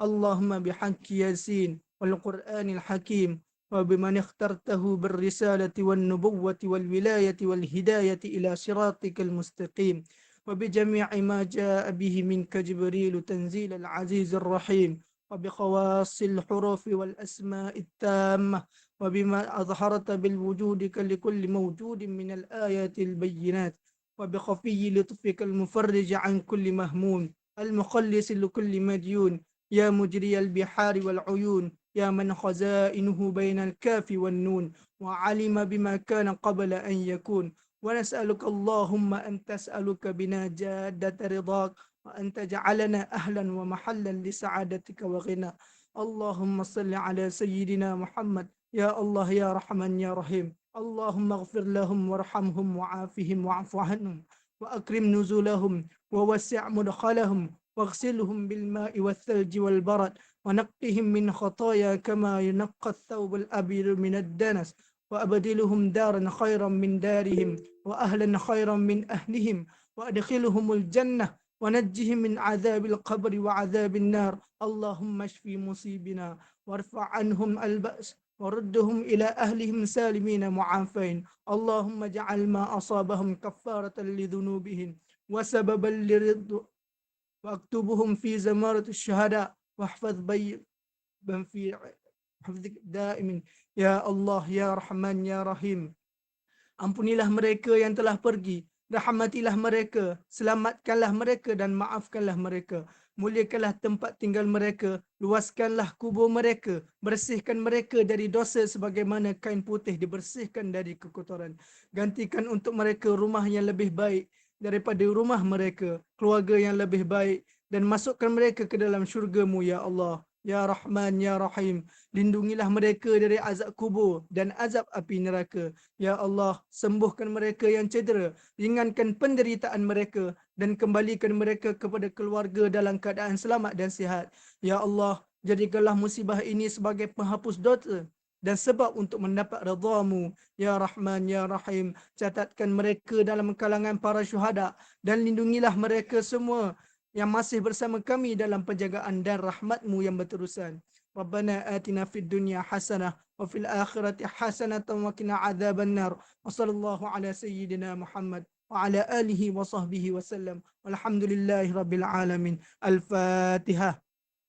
اللهم بحق ياسين والقرآن الحكيم وبمن اخترته بالرسالة والنبوة والولاية والهداية إلى صراطك المستقيم وبجميع ما جاء به منك جبريل تنزيل العزيز الرحيم وبخواص الحروف والأسماء التامة وبما أظهرت بالوجودك لكل موجود من الآيات البينات وبخفي لطفك المفرج عن كل مهموم المخلص لكل مديون يا مجري البحار والعيون يا من خزائنه بين الكاف والنون وعلم بما كان قبل أن يكون. ونسألك اللهم أن تسألك بنا جادة رضاك وأن تجعلنا أهلا ومحلا لسعادتك وغنى. اللهم صل على سيدنا محمد. يا الله يا رحمن يا رحيم. اللهم اغفر لهم وارحمهم وعافهم واعف عنهم وأكرم نزلهم ووسع مدخلهم واغسلهم بالماء والثلج والبرد ونقهم من خطايا كما ينقى الثوب الأبيض من الدنس وأبدلهم دارا خيرا من دارهم وأهلا خيرا من أهلهم وأدخلهم الجنة ونجهم من عذاب القبر وعذاب النار. اللهم اشف مصيبنا وارفع عنهم البأس وردهم إلى أهلهم سالمين معافين. اللهم اجعل ما أصابهم كفارة لذنوبهم وسببا لرض فاكتبهم fi zamaratu الشهداء واحفظ بي من fi hafzik daim ya Allah ya Rahman ya Rahim Ampunilah mereka yang telah pergi. Rahmatilah mereka. Selamatkanlah mereka dan maafkanlah mereka. Muliakanlah tempat tinggal mereka. Luaskanlah kubur mereka. Bersihkan mereka dari dosa sebagaimana kain putih dibersihkan dari kekotoran. Gantikan untuk mereka rumah yang lebih baik daripada rumah mereka, keluarga yang lebih baik dan masukkan mereka ke dalam syurgamu ya Allah. Ya Rahman, Ya Rahim, lindungilah mereka dari azab kubur dan azab api neraka. Ya Allah, sembuhkan mereka yang cedera, ringankan penderitaan mereka dan kembalikan mereka kepada keluarga dalam keadaan selamat dan sihat. Ya Allah, jadikanlah musibah ini sebagai penghapus dosa dan sebab untuk mendapat redhamu ya rahman ya rahim catatkan mereka dalam kalangan para syuhada dan lindungilah mereka semua yang masih bersama kami dalam penjagaan dan rahmatmu yang berterusan. Rabbana atina fid dunya hasanah wa fil akhirati hasanah wa qina adzaban nar. Wa sallallahu ala sayyidina Muhammad wa ala alihi wa sahbihi wa sallam. Walhamdulillahi rabbil alamin. Al-fatihah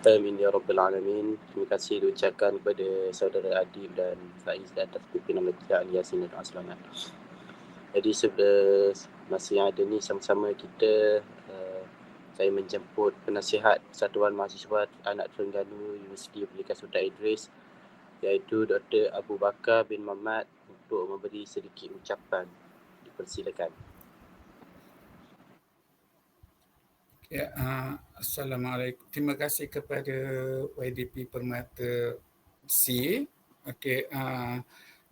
Amin ya Rabbal Alamin. Terima kasih diucapkan kepada saudara Adib dan Faiz atas pimpinan Majlis Al-Yasin dan Aslamat. Jadi sebab masa yang ada ni sama-sama kita uh, saya menjemput penasihat Satuan Mahasiswa Anak Terengganu Universiti Pendidikan Sultan Idris iaitu Dr. Abu Bakar bin Muhammad untuk memberi sedikit ucapan. Dipersilakan. Ya, uh, Assalamualaikum. Terima kasih kepada YDP Permata C. Okey, uh,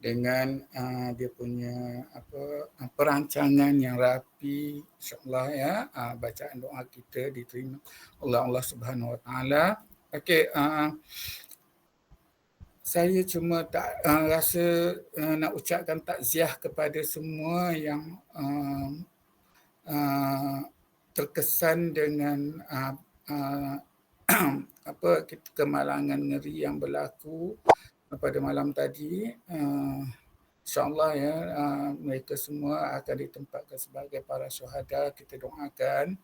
dengan uh, dia punya apa uh, perancangan yang rapi insyaallah ya uh, bacaan doa kita diterima oleh Allah Subhanahu Wa Taala. Okey, uh, saya cuma tak uh, rasa uh, nak ucapkan takziah kepada semua yang uh, uh, terkesan dengan uh, uh, apa kemalangan ngeri yang berlaku pada malam tadi. Uh, insyaallah ya uh, mereka semua akan ditempatkan sebagai para syuhada kita doakan.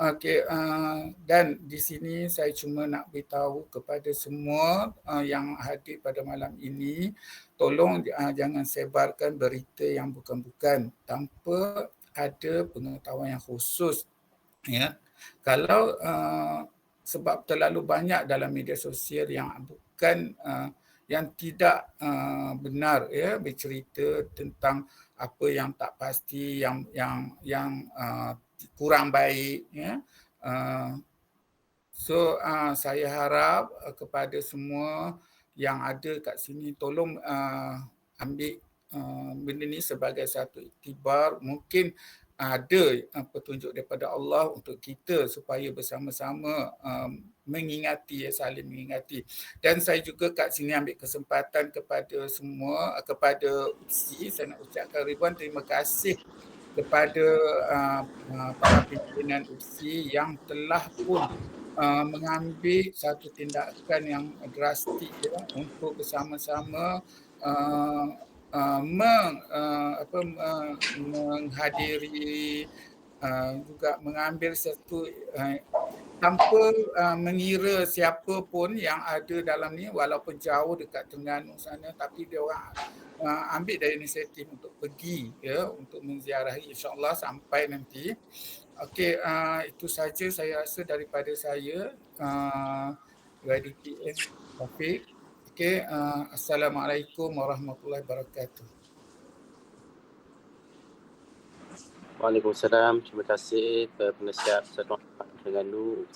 Okey uh, dan di sini saya cuma nak beritahu kepada semua uh, yang hadir pada malam ini tolong uh, jangan sebarkan berita yang bukan-bukan tanpa ada pengetahuan yang khusus ya. Kalau uh, sebab terlalu banyak dalam media sosial yang bukan uh, yang tidak uh, benar ya bercerita tentang apa yang tak pasti yang yang yang uh, kurang baik ya uh, So uh, saya harap uh, kepada semua yang ada kat sini tolong uh, ambil uh, benda ni sebagai satu iktibar. Mungkin ada uh, petunjuk daripada Allah untuk kita supaya bersama-sama um, mengingati ya saling mengingati. Dan saya juga kat sini ambil kesempatan kepada semua kepada UPSI saya nak ucapkan ribuan terima kasih kepada uh, uh, para pimpinan UPSI yang telah pun uh, mengambil satu tindakan yang drastik ya, untuk bersama-sama uh, uh, meng, uh, apa, uh, menghadiri uh, juga mengambil satu uh, tanpa uh, mengira siapa pun yang ada dalam ni walaupun jauh dekat Terengganu sana tapi dia orang uh, ambil dari inisiatif untuk pergi ya untuk menziarahi insyaallah sampai nanti Okey, uh, itu saja saya rasa daripada saya. Uh, YDPN Taufik. Okey, uh, Assalamualaikum warahmatullahi wabarakatuh. Waalaikumsalam. Terima kasih kepada penasihat Persatuan dengan Nu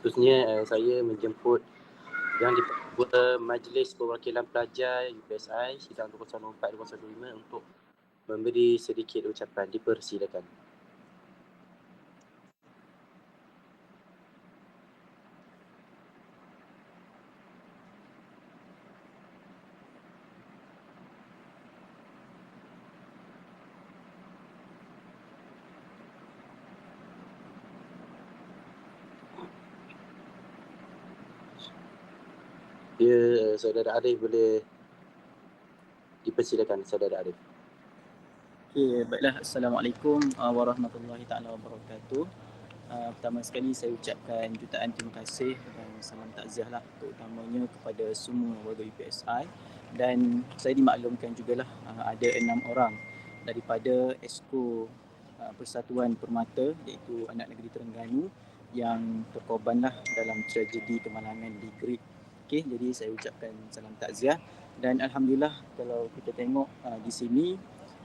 Khususnya uh, saya menjemput yang di Majlis Perwakilan Pelajar UPSI sidang 204-205 untuk memberi sedikit ucapan. Dipersilakan. Ya, saudara Arif boleh dipersilakan saudara Arif. Okay, baiklah. Assalamualaikum uh, warahmatullahi taala wabarakatuh. Uh, pertama sekali saya ucapkan jutaan terima kasih dan salam takziah lah terutamanya kepada semua warga UPSI dan saya dimaklumkan jugalah uh, ada enam orang daripada Esko uh, Persatuan Permata iaitu anak negeri Terengganu yang terkorbanlah dalam tragedi kemalangan di Great Okey, jadi saya ucapkan salam takziah. Dan alhamdulillah kalau kita tengok uh, di sini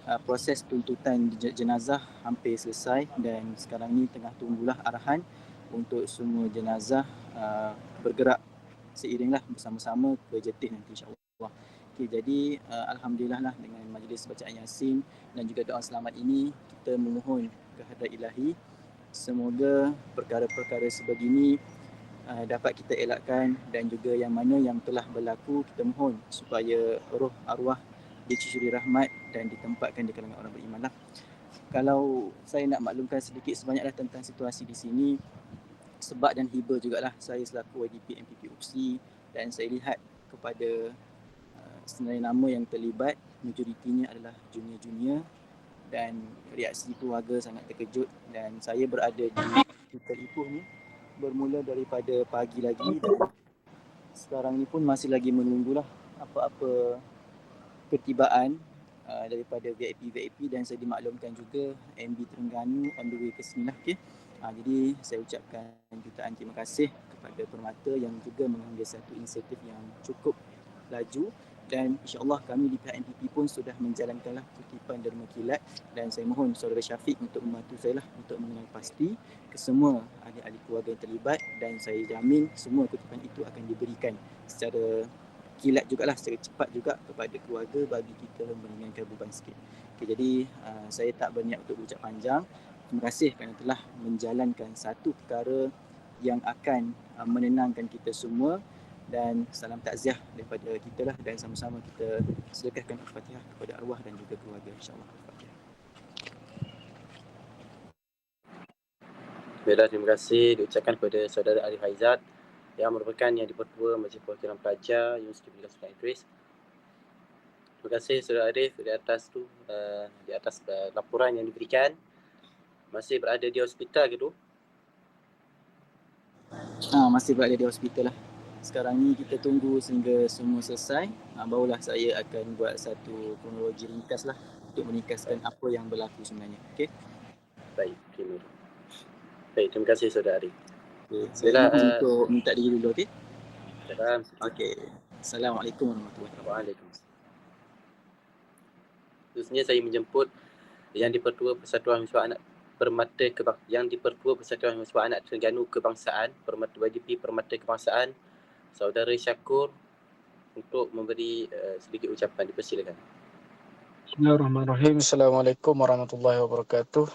uh, proses tuntutan jenazah hampir selesai. Dan sekarang ni tengah tunggulah arahan untuk semua jenazah uh, bergerak seiringlah bersama-sama ke Jetih nanti insya-Allah. Okey, jadi uh, alhamdulillah lah dengan majlis bacaan Yasin dan juga doa selamat ini kita memohon kehadrat Ilahi. Semoga perkara-perkara sebegini uh, dapat kita elakkan dan juga yang mana yang telah berlaku kita mohon supaya roh arwah dicuri rahmat dan ditempatkan di kalangan orang beriman lah. Kalau saya nak maklumkan sedikit sebanyaklah tentang situasi di sini sebab dan hibah jugalah saya selaku YDP MPP UPSI dan saya lihat kepada uh, senarai nama yang terlibat majoritinya adalah junior-junior dan reaksi keluarga sangat terkejut dan saya berada di hotel Ipoh ni bermula daripada pagi lagi dan sekarang ni pun masih lagi menunggulah apa-apa ketibaan uh, daripada VIP-VIP dan saya dimaklumkan juga MB Terengganu on the way ke sini lah. Okay. Uh, jadi saya ucapkan jutaan terima kasih kepada Permata yang juga mengambil satu inisiatif yang cukup laju dan insyaAllah kami di pihak NPP pun sudah menjalankanlah kutipan derma kilat dan saya mohon saudara Syafiq untuk membantu saya lah untuk mengenal pasti ke semua ahli-ahli keluarga yang terlibat dan saya jamin semua kutipan itu akan diberikan secara kilat jugalah secara cepat juga kepada keluarga bagi kita meringankan beban sikit. Okay, jadi uh, saya tak berniat untuk berucap panjang. Terima kasih kerana telah menjalankan satu perkara yang akan uh, menenangkan kita semua dan salam takziah daripada kita lah dan sama-sama kita sedekahkan al-Fatihah kepada arwah dan juga keluarga insya-Allah. Baiklah, terima kasih diucapkan kepada saudara Arif Haizat yang merupakan yang dipertua Majlis Perwakilan Pelajar Universiti Pendidikan Sultan Idris. Terima kasih saudara Arif di atas tu uh, di atas uh, laporan yang diberikan. Masih berada di hospital ke tu? Ah, masih berada di hospital lah sekarang ni kita tunggu sehingga semua selesai. Uh, barulah saya akan buat satu kronologi ringkas lah untuk meringkaskan apa yang berlaku sebenarnya. Okey? Baik okay. baik terima kasih saudara Ari. Okay. saya uh, untuk minta diri dulu okey? Salam. Okey. Assalamualaikum warahmatullahi wabarakatuh. Waalaikumsalam. Saya menjemput yang di Persatuan Mahasiswa Anak Permata Kebang yang dipertua Persatuan Mahasiswa Anak Terengganu Kebangsaan, Permata YDP Permata Kebangsaan, Saudara Syakur untuk memberi uh, sedikit ucapan. Dipersilakan. Bismillahirrahmanirrahim. Assalamualaikum warahmatullahi wabarakatuh.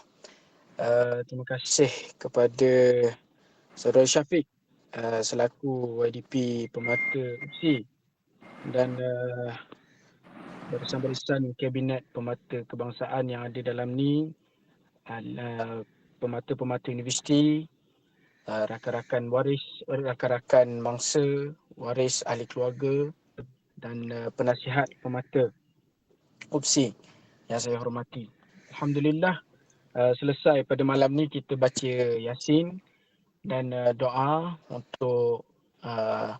Uh, terima kasih kepada Saudara Syafiq uh, selaku YDP Pemata UPSI dan uh, barisan-barisan Kabinet Pemata Kebangsaan yang ada dalam ni uh, pemata-pemata universiti, uh, rakan-rakan waris, rakan-rakan mangsa, waris ahli keluarga dan uh, penasihat pemata UPSI yang saya hormati. Alhamdulillah uh, selesai pada malam ni kita baca Yasin dan uh, doa untuk uh,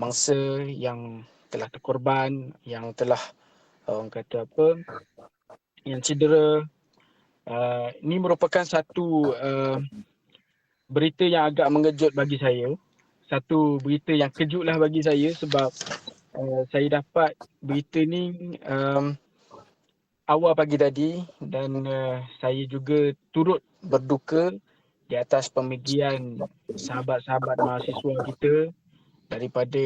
mangsa yang telah terkorban, yang telah orang kata apa, yang cedera, Uh, ini merupakan satu uh, berita yang agak mengejut bagi saya. Satu berita yang kejutlah bagi saya sebab uh, saya dapat berita ni um, awal pagi tadi dan uh, saya juga turut berduka di atas pemergian sahabat-sahabat mahasiswa kita daripada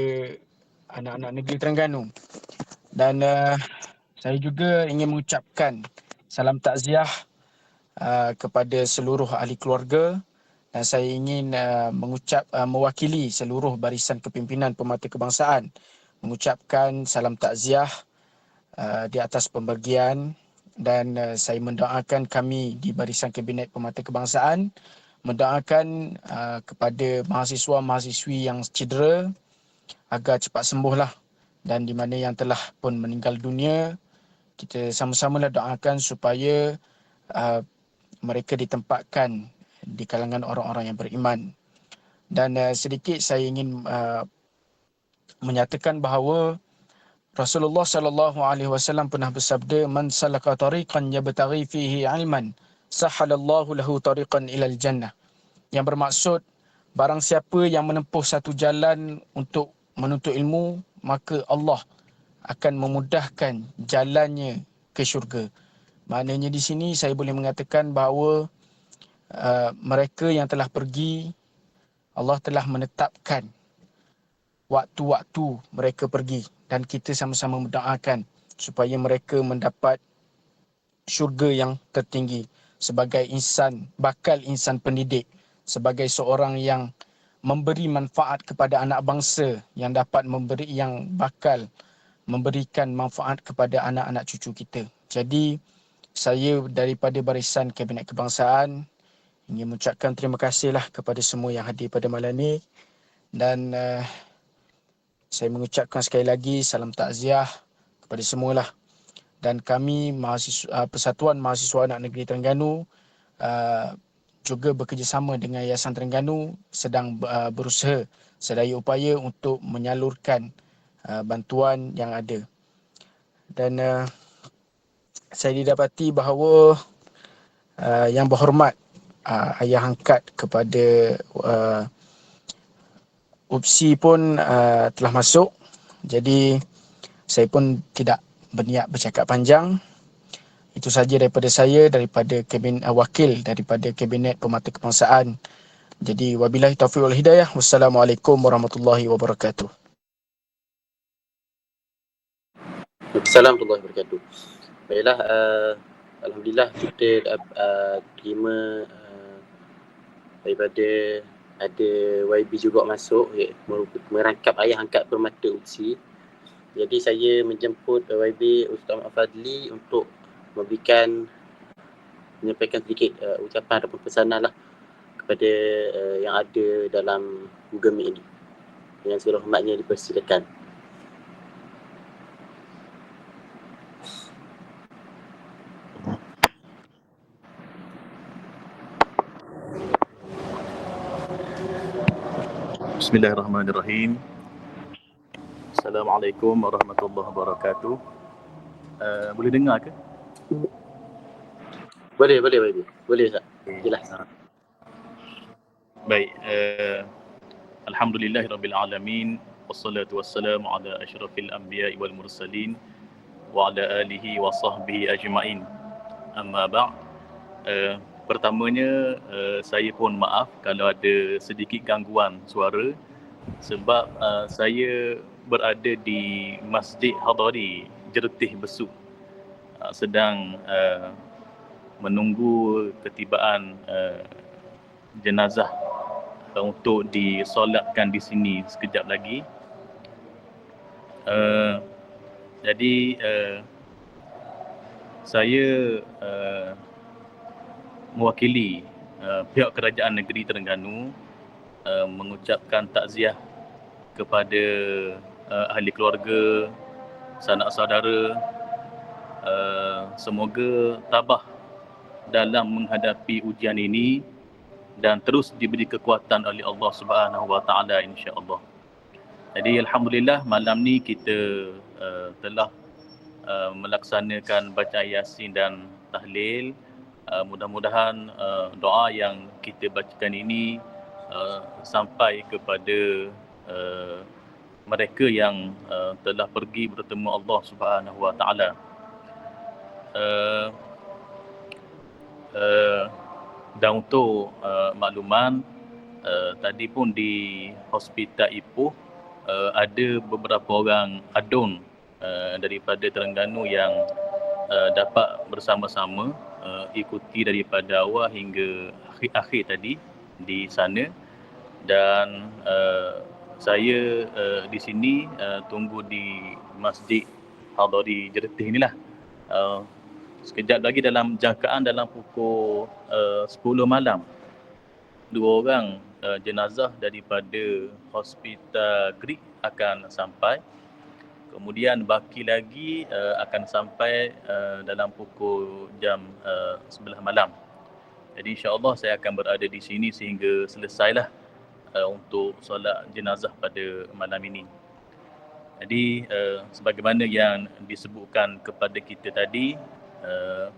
anak-anak negeri Terengganu. Dan uh, saya juga ingin mengucapkan salam takziah Uh, kepada seluruh ahli keluarga dan saya ingin uh, mengucap uh, mewakili seluruh barisan kepimpinan pemata kebangsaan mengucapkan salam takziah uh, di atas pembagian dan uh, saya mendoakan kami di barisan kabinet pemata kebangsaan mendoakan uh, kepada mahasiswa-mahasiswi yang cedera agar cepat sembuhlah dan di mana yang telah pun meninggal dunia. Kita sama-sama lah doakan supaya uh, mereka ditempatkan di kalangan orang-orang yang beriman. Dan uh, sedikit saya ingin uh, menyatakan bahawa Rasulullah sallallahu alaihi wasallam pernah bersabda man salaka tariqan yabtaghi fihi ilman sahalallahu lahu tariqan ilal jannah. Yang bermaksud barang siapa yang menempuh satu jalan untuk menuntut ilmu maka Allah akan memudahkan jalannya ke syurga. Maknanya di sini saya boleh mengatakan bahawa uh, mereka yang telah pergi Allah telah menetapkan waktu-waktu mereka pergi dan kita sama-sama mendoakan supaya mereka mendapat syurga yang tertinggi sebagai insan bakal insan pendidik sebagai seorang yang memberi manfaat kepada anak bangsa yang dapat memberi yang bakal memberikan manfaat kepada anak-anak cucu kita. Jadi saya daripada barisan Kabinet Kebangsaan ingin mengucapkan terima kasihlah kepada semua yang hadir pada malam ini dan uh, saya mengucapkan sekali lagi salam takziah kepada semualah. Dan kami mahasiswa uh, Persatuan Mahasiswa Anak Negeri Terengganu uh, juga bekerjasama dengan Yayasan Terengganu sedang uh, berusaha sedaya upaya untuk menyalurkan uh, bantuan yang ada. Dan uh, saya didapati bahawa uh, yang berhormat uh, ayah angkat kepada uh, UPSI pun uh, telah masuk. Jadi saya pun tidak berniat bercakap panjang. Itu saja daripada saya daripada kabin uh, wakil daripada kabinet pemata kebangsaan. Jadi wabillahi taufiq wal hidayah. Wassalamualaikum warahmatullahi wabarakatuh. Assalamualaikum warahmatullahi wabarakatuh. Baiklah, uh, Alhamdulillah kita uh, terima uh, daripada ada YB juga masuk ya, merangkap ayah angkat permata UPSI. Jadi saya menjemput YB Ustaz Muhammad Fadli untuk memberikan menyampaikan sedikit uh, ucapan ataupun pesanan lah kepada uh, yang ada dalam Google Meet ini. Yang segala hormatnya dipersilakan. بسم الله الرحمن الرحيم السلام عليكم ورحمة الله وبركاته أه بلي دنگاك بلي بلي بلي بلي سا بي أه الحمد لله رب العالمين والصلاة والسلام على أشرف الأنبياء والمرسلين وعلى آله وصحبه أجمعين أما بعد أه pertamanya uh, saya pun maaf kalau ada sedikit gangguan suara sebab uh, saya berada di Masjid Hadari Jertih Besuk uh, sedang uh, menunggu ketibaan uh, jenazah uh, untuk disolatkan di sini sekejap lagi. Uh, jadi uh, saya uh, mewakili uh, pihak kerajaan negeri Terengganu uh, mengucapkan takziah kepada uh, ahli keluarga, sanak saudara. Uh, semoga tabah dalam menghadapi ujian ini dan terus diberi kekuatan oleh Allah Subhanahu Wa Taala insya-Allah. Jadi alhamdulillah malam ni kita uh, telah uh, melaksanakan baca yasin dan tahlil. Uh, mudah-mudahan uh, doa yang kita bacakan ini uh, sampai kepada uh, mereka yang uh, telah pergi bertemu Allah Subhanahu Wa Taala. Uh, uh, dan untuk uh, makluman uh, tadi pun di hospital Ipoh uh, ada beberapa orang adun uh, daripada Terengganu yang uh, dapat bersama-sama uh, ikuti daripada awal hingga akhir-akhir tadi di sana. Dan uh, saya uh, di sini uh, tunggu di Masjid Hadari Jertih inilah uh, sekejap lagi dalam jangkaan dalam pukul uh, 10 malam dua orang uh, jenazah daripada hospital Greek akan sampai kemudian baki lagi uh, akan sampai uh, dalam pukul jam uh, 11 malam. Jadi insyaAllah saya akan berada di sini sehingga selesailah uh, untuk solat jenazah pada malam ini. Jadi uh, sebagaimana yang disebutkan kepada kita tadi uh,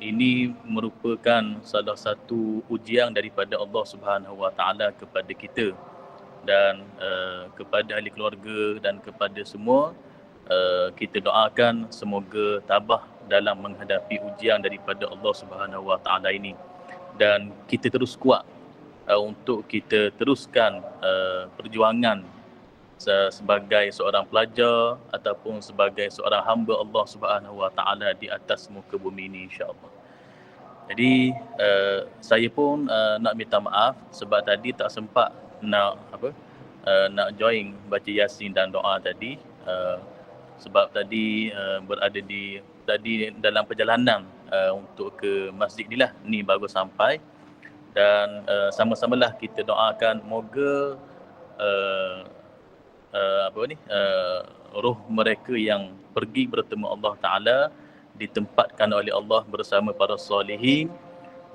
ini merupakan salah satu ujian daripada Allah Subhanahu Wa Taala kepada kita dan uh, kepada ahli keluarga dan kepada semua uh, kita doakan semoga tabah dalam menghadapi ujian daripada Allah Subhanahu Wa Taala ini dan kita terus kuat uh, untuk kita teruskan uh, perjuangan sebagai seorang pelajar ataupun sebagai seorang hamba Allah Subhanahu Wa Taala di atas muka bumi ini insya-Allah. Jadi uh, saya pun uh, nak minta maaf sebab tadi tak sempat nak apa uh, nak join baca yasin dan doa tadi uh, sebab tadi uh, berada di tadi dalam perjalanan uh, untuk ke masjid ni lah. Ni baru sampai. Dan uh, sama-samalah kita doakan moga uh, uh, apa ni uh, roh mereka yang pergi bertemu Allah Taala ditempatkan oleh Allah bersama para salihin.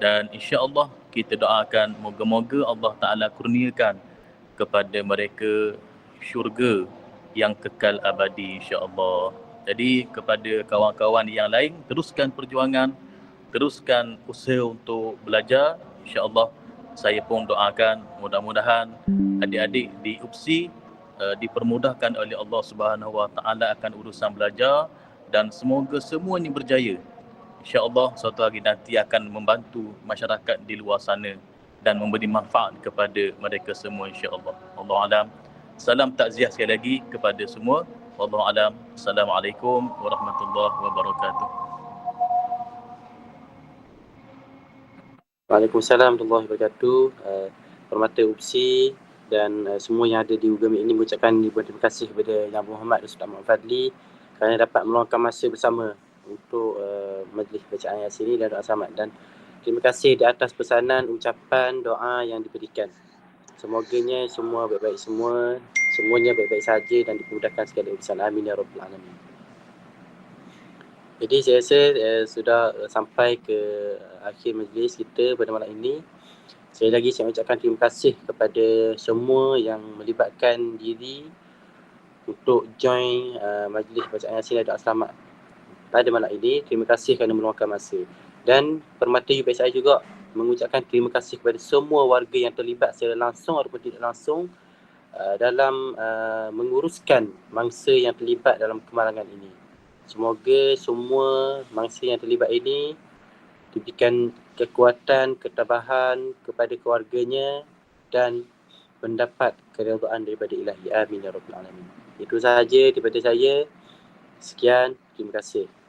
Dan insya-Allah kita doakan moga-moga Allah Taala kurniakan kepada mereka syurga yang kekal abadi insya-Allah. Jadi kepada kawan-kawan yang lain teruskan perjuangan, teruskan usaha untuk belajar insya-Allah saya pun doakan mudah-mudahan adik-adik di UPSI uh, dipermudahkan oleh Allah Subhanahu Wa Taala akan urusan belajar dan semoga semua ini berjaya. Insya-Allah suatu hari nanti akan membantu masyarakat di luar sana dan memberi manfaat kepada mereka semua insya-Allah. Allah alam. Salam takziah sekali lagi kepada semua. Wallahu alam. Assalamualaikum warahmatullahi wabarakatuh. Waalaikumsalam warahmatullahi wabarakatuh. Uh, Permata UPSI dan uh, semua yang ada di UGM ini mengucapkan ribuan terima kasih kepada Yang Muhammad Ustaz Muhammad Fadli kerana dapat meluangkan masa bersama untuk uh, majlis bacaan Yasin ini dan doa selamat dan terima kasih di atas pesanan ucapan doa yang diberikan. Semoganya semua baik-baik semua, semuanya baik-baik saja dan dipermudahkan segala urusan. Amin ya rabbal alamin. Jadi saya rasa uh, sudah sampai ke akhir majlis kita pada malam ini. Sekali lagi saya ucapkan terima kasih kepada semua yang melibatkan diri untuk join uh, majlis bacaan Yasin dan selamat pada malam ini. Terima kasih kerana meluangkan masa. Dan Permata UPSI juga mengucapkan terima kasih kepada semua warga yang terlibat secara langsung ataupun tidak langsung uh, dalam uh, menguruskan mangsa yang terlibat dalam kemalangan ini. Semoga semua mangsa yang terlibat ini diberikan kekuatan, ketabahan kepada keluarganya dan mendapat keredaan daripada ilahi. Amin ya rabbal alamin. Itu sahaja daripada saya. Sekian, terima kasih.